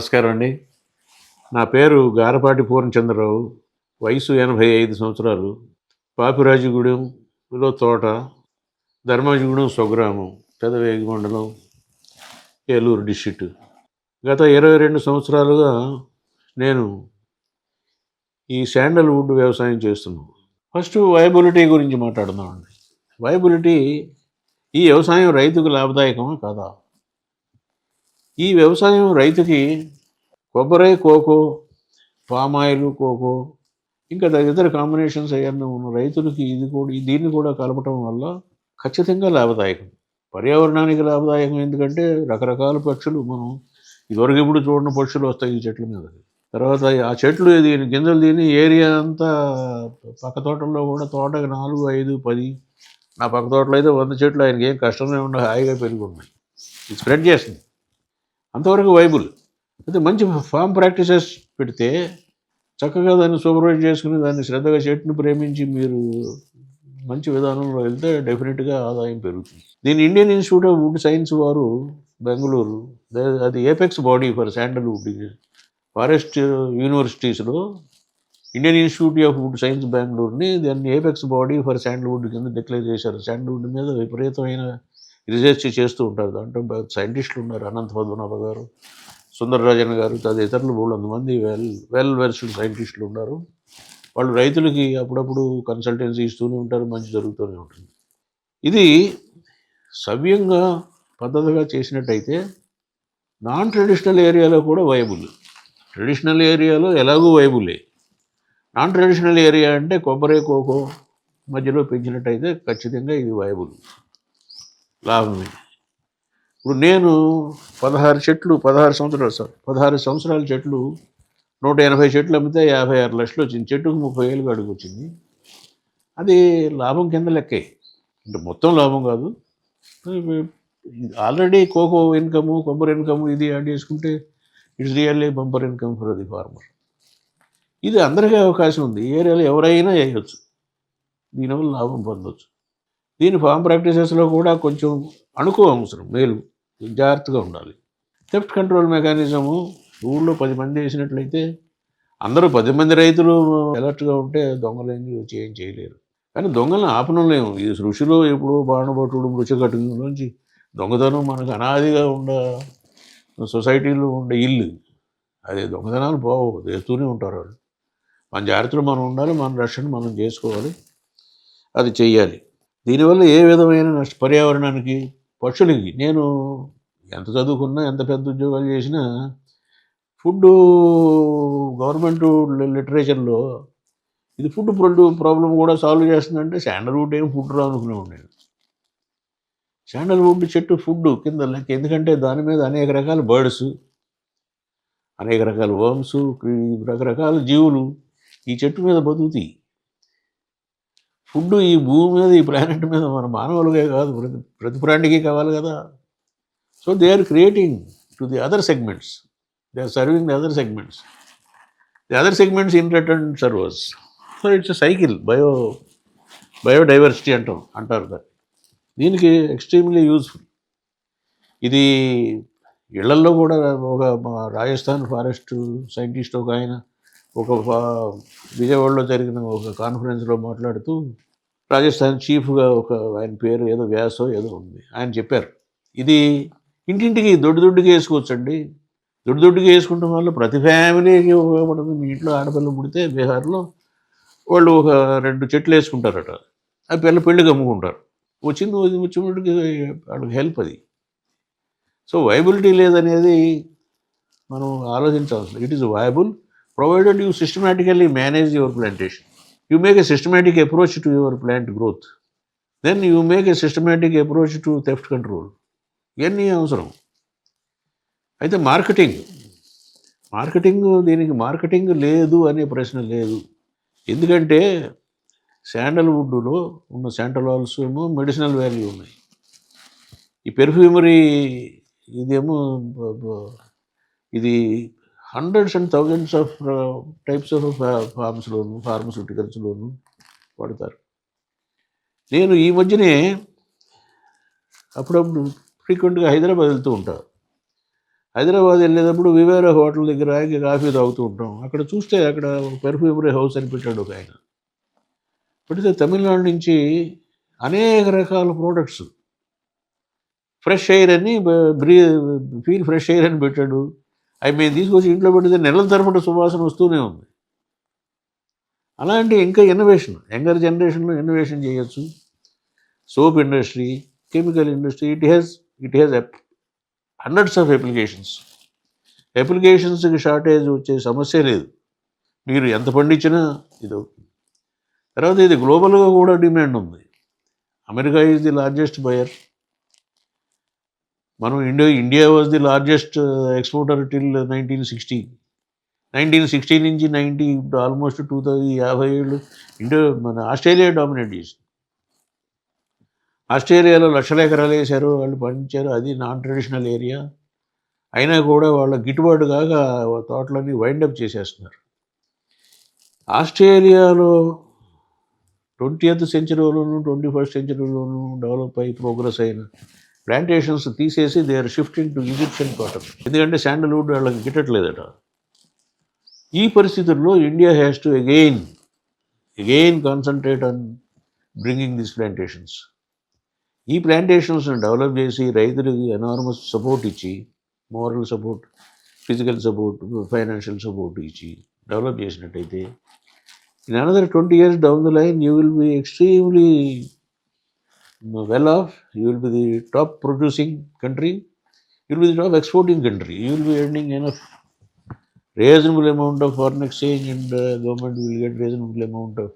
నమస్కారం అండి. నా పేరు గారపాటి పూర్ణచంద్రరావు. వయసు ఎనభై ఐదు సంవత్సరాలు. పాపిరాజుగూడెంలో తోట ధర్మాజిగూడెం స్వగ్రామం పెదవేగి మండలం ఏలూరు డిస్ట్రిక్ట్. గత ఇరవై రెండు సంవత్సరాలుగా నేను ఈ శాండల్వుడ్ వ్యవసాయం చేస్తున్నాను. ఫస్ట్ వైబిలిటీ గురించి మాట్లాడుదామండి. వైబిలిటీ ఈ వ్యవసాయం రైతుకు లాభదాయకమా కాదా? ఈ వ్యవసాయం రైతుకి కొబ్బరి కోకో పామాయిల్ కోకో ఇంకా ఇతర కాంబినేషన్స్ ఏమన్నా ఉన్న రైతులకి ఇది కూడా దీన్ని కూడా కలపటం వల్ల ఖచ్చితంగా లాభదాయకం. పర్యావరణానికి లాభదాయకం. ఎందుకంటే రకరకాల పక్షులు మనం ఇదివరకు ఇప్పుడు చూడని పక్షులు వస్తాయి ఈ చెట్ల మీద. తర్వాత ఆ చెట్లు దీని గింజలు దీని ఏరియా అంతా పక్క తోటల్లో కూడా తోటకి నాలుగు ఐదు పది నా పక్క తోటలో అయితే వంద చెట్లు. ఆయనకి ఏం కష్టమే ఉండదు హాయిగా పెరిగి ఉన్నాయి. స్ప్రెడ్ చేస్తుంది. అంతవరకు వైబుల్. అయితే మంచి ఫామ్ ప్రాక్టీసెస్ పెడితే చక్కగా దాన్ని సూపర్వైజ్ చేసుకుని దాన్ని శ్రద్ధగా చెట్టును ప్రేమించి మీరు మంచి విధానంలో వెళ్తే డెఫినెట్గా ఆదాయం పెరుగుతుంది. దీని Indian institute of wood science వారు బెంగళూరు అది apex body for sandalwood forest యూనివర్సిటీస్లో Indian institute of wood science బెంగళూరుని దాన్ని ఏపెక్స్ బాడీ ఫర్ శాండల్వుడ్ కింద డిక్లేర్ చేశారు. శాండల్వుడ్ మీద విపరీతమైన రీసెర్చ్ చేస్తూ ఉంటారు. దాంట్లో సైంటిస్టులు ఉన్నారు. అనంత పద్మనాభ గారు సుందరరాజన్ గారు తదితరులు మూడు మంది వెల్ వెల్ వెర్స్డ్ సైంటిస్టులు ఉన్నారు. వాళ్ళు రైతులకి అప్పుడప్పుడు కన్సల్టెన్సీ ఇస్తూనే ఉంటారు. మంచి జరుగుతూనే ఉంటుంది. ఇది సవ్యంగా పద్ధతిగా చేసినట్టయితే నాన్ ట్రెడిషనల్ ఏరియాలో కూడా వైబుల్ ట్రెడిషనల్ ఏరియాలో ఎలాగూ వైబులే నాన్ ట్రెడిషనల్ ఏరియా అంటే కొబ్బరి కోకో మధ్యలో పెంచినట్టయితే ఖచ్చితంగా ఇది వైబుల్ లాభమే ఇప్పుడు నేను పదహారు చెట్లు పదహారు సంవత్సరాలు సార్ పదహారు సంవత్సరాల చెట్లు నూట ఎనభై చెట్లు అమ్మితే యాభై ఆరు లక్షలు వచ్చింది. చెట్టుకు ముప్పై వేలు అడుగు వచ్చింది. అది లాభం కింద లెక్కే. అంటే మొత్తం లాభం కాదు. ఆల్రెడీ కోకో ఇన్కము కొబ్బరి ఇన్కమ్ ఇది యాడ్ చేసుకుంటే it's really bumper income for the farmer. ఇది అందరికీ అవకాశం ఉంది. ఏరియాలో ఎవరైనా చేయవచ్చు దీనివల్ల లాభం పొందొచ్చు. దీని ఫామ్ ప్రాక్టీసెస్లో కూడా కొంచెం అణుకు అవసరం మేలు. జాగ్రత్తగా ఉండాలి. థెఫ్ట్ కంట్రోల్ మెకానిజము ఊళ్ళో పది మంది వేసినట్లయితే అందరూ పది మంది రైతులు అలర్ట్గా ఉంటే దొంగలేని ఏం వచ్చి ఏం చేయలేరు. కానీ దొంగలను ఆపనలేము ఈ ఋషులు ఎప్పుడు బాణభటుడు మృచకటుంలోంచి దొంగతనం మనకు అనాదిగా ఉండ సొసైటీలో ఉండే ఇల్లు. అదే దొంగతనాలు పోవు చేస్తూనే ఉంటారు వాళ్ళు. మన జాగ్రత్తలు మనం ఉండాలి మన రక్షణ మనం చేసుకోవాలి అది చెయ్యాలి. దీనివల్ల ఏ విధమైన నష్ట పర్యావరణానికి పక్షులకి నేను ఎంత చదువుకున్నా ఎంత పెద్ద ఉద్యోగాలు చేసినా ఫుడ్ గవర్నమెంట్ లిటరేచర్లో ఇది ఫుడ్ ప్రొడ్యూ ప్రాబ్లం కూడా సాల్వ్ చేస్తుందంటే శాండల్వుడ్ ఏం ఫుడ్ రా అనుకునేవాడు నేను. శాండల్వుడ్ చెట్టు ఫుడ్ కింద లెక్క ఎందుకంటే దాని మీద అనేక రకాల బర్డ్స్ అనేక రకాల వర్మ్స్ రకరకాల జీవులు ఈ చెట్టు మీద బతుకుతాయి. ఫుడ్ ఈ భూమి మీద ఈ ప్లానెట్ మీద మన మానవులుగా కాదు ప్రతి ప్రతి ప్రాణికి కావాలి కదా. So they are creating to the other segments they are serving the other segments the other segments in return servers so it's cycle bio biodiversity అంటాం అంటారు దాన్ని. దీనికి ఎక్స్ట్రీమ్లీ యూజ్ఫుల్ ఇది ఇళ్ళల్లో కూడా ఒక రాజస్థాన్ ఫారెస్ట్ సైంటిస్ట్ ఒక ఆయన ఒక విజయవాడలో జరిగిన ఒక కాన్ఫరెన్స్లో మాట్లాడుతూ రాజస్థాన్ చీఫ్గా ఒక ఆయన పేరు ఏదో వ్యాసో ఏదో ఉంది. ఆయన చెప్పారు ఇది ఇంటింటికి దొడ్డు దొడ్డుగా వేసుకోవచ్చండి. దొడ్డు దొడ్డుగా వేసుకుంటాం వల్ల ప్రతి ఫ్యామిలీకి ఉపయోగపడుతుంది మీ ఇంట్లో ఆడపిల్ల పుడితే బీహార్లో వాళ్ళు ఒక రెండు చెట్లు వేసుకుంటారట. ఆ పిల్ల పెళ్ళికి అమ్ముకుంటారు వచ్చింది వచ్చినప్పటికి వాళ్ళకి హెల్ప్ అది. సో వైబిలిటీ లేదనేది మనం ఆలోచించాల్సి it is viable. Provided you systematically manage your plantation you make a systematic approach to your plant growth then you make a systematic approach to theft control ఇవన్నీ అవసరం. అయితే మార్కెటింగ్ మార్కెటింగ్ దీనికి marketing లేదు అనే ప్రశ్న లేదు. ఎందుకంటే శాండల్వుడ్లో ఉన్న శాంటలాల్స్ ఏమో మెడిసినల్ వాల్యూ ఉన్నాయి. ఈ పెర్ఫ్యూమరీ ఇదేమో ఇది hundreds and thousands of types of ఫార్మ్స్లోను ఫార్మస్యూటికల్స్లోను వాడతారు. నేను ఈ మధ్యనే అప్పుడప్పుడు ఫ్రీక్వెంట్గా హైదరాబాద్ వెళ్తూ ఉంటాను. హైదరాబాద్ వెళ్ళేటప్పుడు వివేర హోటల్ దగ్గర ఆగి కాఫీ తాగుతూ ఉంటాం. అక్కడ చూస్తే అక్కడ పెర్ఫ్యూమరీ హౌస్ అని పెట్టాడు ఒక ఆయన. పెడితే తమిళనాడు నుంచి అనేక రకాల ప్రోడక్ట్స్ ఫ్రెష్ ఎయిర్ అని బ్రీ ఫీల్ ఫ్రెష్ ఎయిర్ అని పెట్టాడు. అవి మేము తీసుకొచ్చి ఇంట్లో పెడితే నెలల తరపున సువాసన వస్తూనే ఉంది. అలాంటి ఇంకా ఇన్నోవేషన్ యంగర్ జనరేషన్లో ఇన్నోవేషన్ చేయొచ్చు. Soap industry chemical industry it has it has hundreds of applications అప్లికేషన్స్కి shortage వచ్చే సమస్య లేదు. మీరు ఎంత పండించినా ఇది తర్వాత ఇది గ్లోబల్గా కూడా డిమాండ్ ఉంది. America is the largest buyer మనం India India was the largest exporter till nineteen sixty nineteen sixty నుంచి నైంటీ ఆల్మోస్ట్ టూ థౌజండ్ యాభై ఏళ్ళు ఇండియా మన ఆస్ట్రేలియా డామినేట్ చేసింది. ఆస్ట్రేలియాలో లక్షల ఎకరాలు వేశారు వాళ్ళు పండించారు అది నాన్ ట్రెడిషనల్ ఏరియా అయినా కూడా వాళ్ళ గిట్టుబాటు కాక తోటలన్నీ వైండప్ చేసేస్తున్నారు. ఆస్ట్రేలియాలో ట్వంటీయత్ సెంచరీలోను ట్వంటీ ఫస్ట్ సెంచరీలోను డెవలప్ అయ్యి ప్రోగ్రెస్ అయిన ప్లాంటేషన్స్ తీసేసి they are shifting to Egyptian cotton ఎందుకంటే శాండల్వుడ్ వాళ్ళకి గిట్టట్లేదట. ఈ పరిస్థితుల్లో India has to again again concentrate on bringing these plantations ఈ ప్లాంటేషన్స్ని డెవలప్ చేసి రైతులకి ఎనార్మస్ సపోర్ట్ ఇచ్చి moral support physical support financial support ఇచ్చి డెవలప్ చేసినట్టయితే in another twenty years down the line you will be extremely well off you will be the top producing country you will be the top exporting country you will be earning enough reasonable amount of foreign exchange and uh, government will get reasonable amount of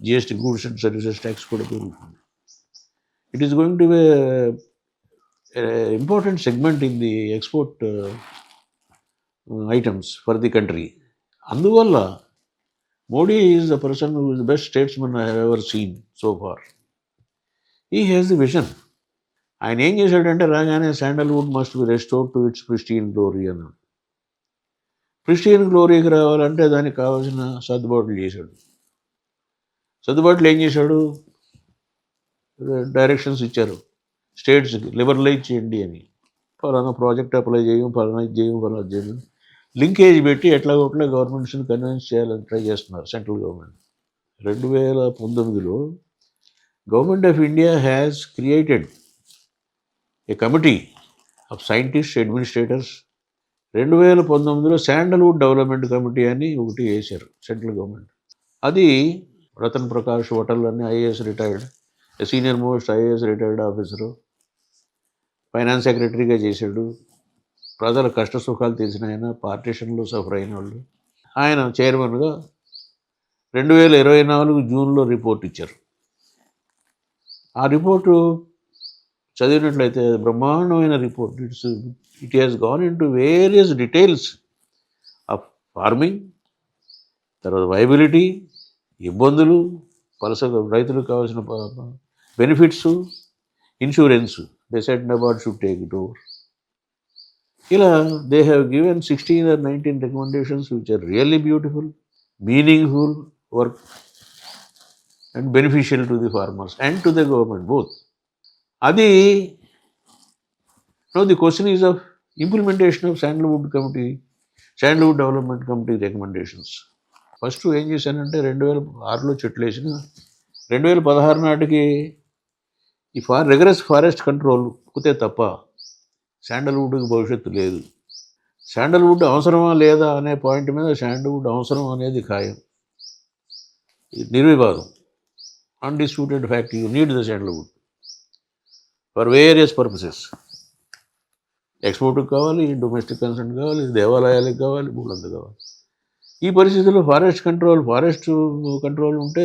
GST goods and services tax కూడా పెరుగుతుంది it is going to important segment in the export items for the country అందువల్ల Modi is the person who is the best statesman I ever seen so far ఈ has the vision ఆయన ఏం చేశాడంటే రాగానే sandalwood must be restore to its pristine glory అన్నాడు. Christian గ్లోరీకి రావాలంటే దానికి కావాల్సిన సర్దుబాట్లు చేశాడు. సర్దుబాట్లు ఏం చేశాడు? డైరెక్షన్స్ ఇచ్చారు. స్టేట్స్కి లిబరలైజ్ చేయండి అని. ఫలానా ప్రాజెక్ట్ అప్లై చేయం ఫలానా ఇది చేయం ఫలానా చేయం. లింకేజ్ పెట్టి ఎట్లా కొట్లా గవర్నమెంట్స్ని కన్విన్స్ చేయాలని ట్రై చేస్తున్నారు సెంట్రల్ గవర్నమెంట్. రెండు వేల పంతొమ్మిదిలో government of India has created a committee of scientist administrators రెండు వేల పంతొమ్మిదిలో శాండల్వుడ్ డెవలప్మెంట్ కమిటీ అని ఒకటి వేశారు సెంట్రల్ గవర్నమెంట్. అది రతన్ ప్రకాష్ హోటల్ అని IAS retired senior most IAS retired officer finance సెక్రటరీగా చేశాడు. ప్రజల కష్ట సుఖాలు తెలిసిన ఆయన పార్టీషన్లో సఫర్ అయిన వాళ్ళు. ఆయన చైర్మన్గా రెండు వేల ఇరవై నాలుగు జూన్లో రిపోర్ట్ ఇచ్చారు. ఆ రిపోర్టు చదివినట్లయితే బ్రహ్మాండమైన report. It's it has gone in to various details of farming తర్వాత వైబిలిటీ ఇబ్బందులు పలస రైతులకు కావాల్సిన benefits insurance they about should take it over ఇలా they have given sixteen or nineteen recommendations which are really beautiful meaningful work and beneficial to the farmers and to the government both అది no the question is of implementation of sandalwood committee sandalwood development committee recommendations first ఏం చేశానంటే రెండు వేల ఆరులో చెట్లు వేసిన రెండు వేల పదహారు నాటికి ఈ ఫార్ రిగరస్ ఫారెస్ట్ కంట్రోల్ పోతే తప్ప శాండల్వుడ్కి భవిష్యత్తు లేదు. శాండల్వుడ్ అవసరమా లేదా అనే పాయింట్ మీద శాండల్వుడ్ అవసరం అనేది ఖాయం. నిర్వివాదం. Undisputed fact you need the sandalwood for various purposes ఎక్స్పోర్ట్కి కావాలి డొమెస్టిక్ కన్సర్న్ కావాలి దేవాలయాలకు కావాలి మూలంతా కావాలి. ఈ పరిస్థితుల్లో ఫారెస్ట్ కంట్రోల్ ఫారెస్ట్ కంట్రోల్ ఉంటే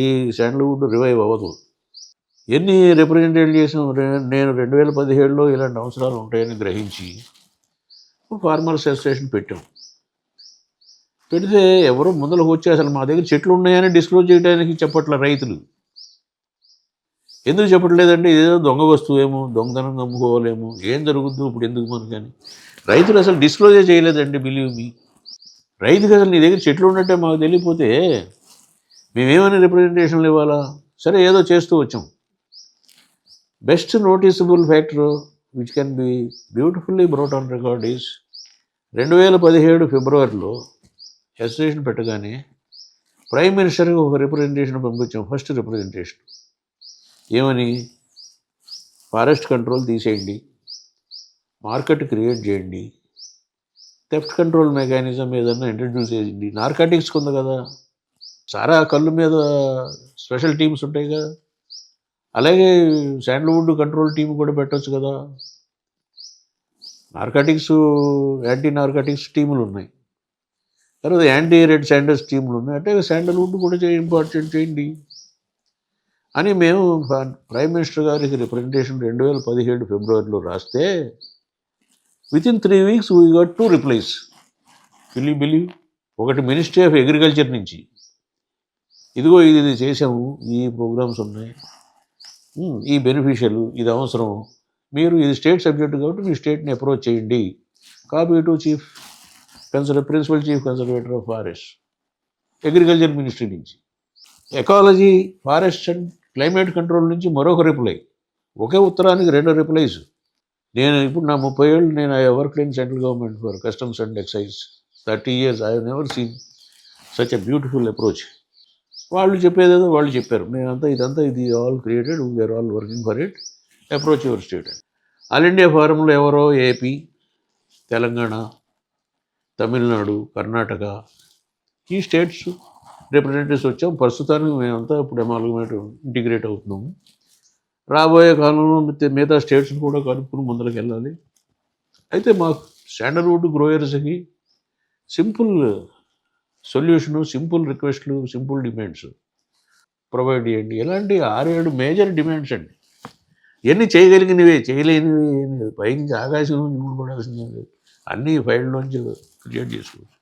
ఈ శాండల్వుడ్ రివైవ్ అవ్వదు. ఎన్ని రిప్రజెంటేట్ చేసిన నేను రెండు వేల పదిహేడులో ఇలాంటి అవసరాలు ఉంటాయని గ్రహించి ఫార్మర్స్ అసోసియేషన్ పెట్టాం. పెడితే ఎవరో ముందరకు వచ్చి అసలు మా దగ్గర చెట్లు ఉన్నాయని డిస్క్లోజ్ చేయడానికి చెప్పట్ల రైతులు. ఎందుకు చెప్పట్లేదంటే ఏదో దొంగ వస్తువేమో దొంగతనం అమ్ముకోవాలేమో ఏం జరుగుద్దు ఇప్పుడు ఎందుకు మనకు కానీ రైతులు అసలు డిస్క్లోజే చేయలేదండి బిలీవ్ మీ రైతుకి అసలు నీ దగ్గర చెట్లు ఉన్నట్టే మాకు తెలియపోతే మేమేమైనా రిప్రజెంటేషన్లు ఇవ్వాలా? సరే ఏదో చేస్తూ వచ్చాం. Best noticeable factor which can be beautifully brought on record is రెండు వేల పదిహేడు ఫిబ్రవరిలో అసోసియేషన్ పెట్టగానే ప్రైమ్ మినిస్టర్కి ఒక రిప్రజెంటేషన్ పంపించాం ఫస్ట్ రిప్రజెంటేషన్ ఏమని? ఫారెస్ట్ కంట్రోల్ తీసేయండి మార్కెట్ క్రియేట్ చేయండి థెఫ్ట్ కంట్రోల్ మెకానిజం ఏదన్నా ఇంట్రడ్యూస్ చేయండి. నార్కాటిక్స్ ఉంది కదా సారా కళ్ళు మీద స్పెషల్ టీమ్స్ ఉంటాయి కదా. అలాగే శాండల్వుడ్ కంట్రోల్ టీం కూడా పెట్టవచ్చు కదా. నార్కాటిక్స్ యాంటీ నార్కాటిక్స్ టీములు ఉన్నాయి. తర్వాత యాంటీ రెడ్ శాండల్స్ టీములు ఉన్నాయి. అంటే శాండల్వుడ్ కూడా చేయ ఇంపార్టెంట్ చేయండి. అని మేము ప్రైమ్ మినిస్టర్ గారికి రిప్రజెంటేషన్ రెండు వేల పదిహేడు ఫిబ్రవరిలో రాస్తే within three weeks we got two replies believe believe ఒకటి మినిస్ట్రీ ఆఫ్ అగ్రికల్చర్ నుంచి. ఇదిగో ఇది ఇది చేసాము ఈ ప్రోగ్రామ్స్ ఉన్నాయి. ఈ బెనిఫిషియల్ ఇది అవసరం. మీరు ఇది స్టేట్ సబ్జెక్టు కాబట్టి మీ స్టేట్ని అప్రోచ్ చేయండి. Copy to chief conser principal chief conservator of forest agriculture ministry నుంచి. Ecology forest and climate control నుంచి మరొక రిప్లై ఒకే ఉత్తరానికి రెండు రిప్లైస్ నేను ఇప్పుడు నా ముప్పై ఏళ్ళు నేను I work in central government for customs and excise thirty years I never seen such a beautiful approach వాళ్ళు చెప్పేదేదో వాళ్ళు చెప్పారు. మేమంతా ఇదంతా ఇది all created we are all working for it approach your state all India ఫారంలో ఎవరో AP Telangana Tamil Nadu Karnataka ఈ స్టేట్స్ రిప్రజెంటేటివ్స్ వచ్చాం. ప్రస్తుతానికి మేమంతా ఇప్పుడు అమాల్గమేట్ ఇంటిగ్రేట్ అవుతున్నాము రాబోయే కాలంలో మిగతా- స్టేట్స్ని కూడా కలుపుకుని ముందరకు వెళ్ళాలి. అయితే మా శాండల్వుడ్ గ్రోయర్స్కి సింపుల్ సొల్యూషను సింపుల్ రిక్వెస్ట్లు సింపుల్ డిమాండ్స్ ప్రొవైడ్ చేయండి. ఎలాంటి ఆరేడు మేజర్ డిమాండ్స్ అండి. ఎన్ని చేయగలిగినవే చేయలేనివి ఏమీ లేదు. పైనుంచి ఆకాశం నుంచి లేదు. అన్నీ ఫైల్లోంచి క్రియేట్ చేసుకోవచ్చు.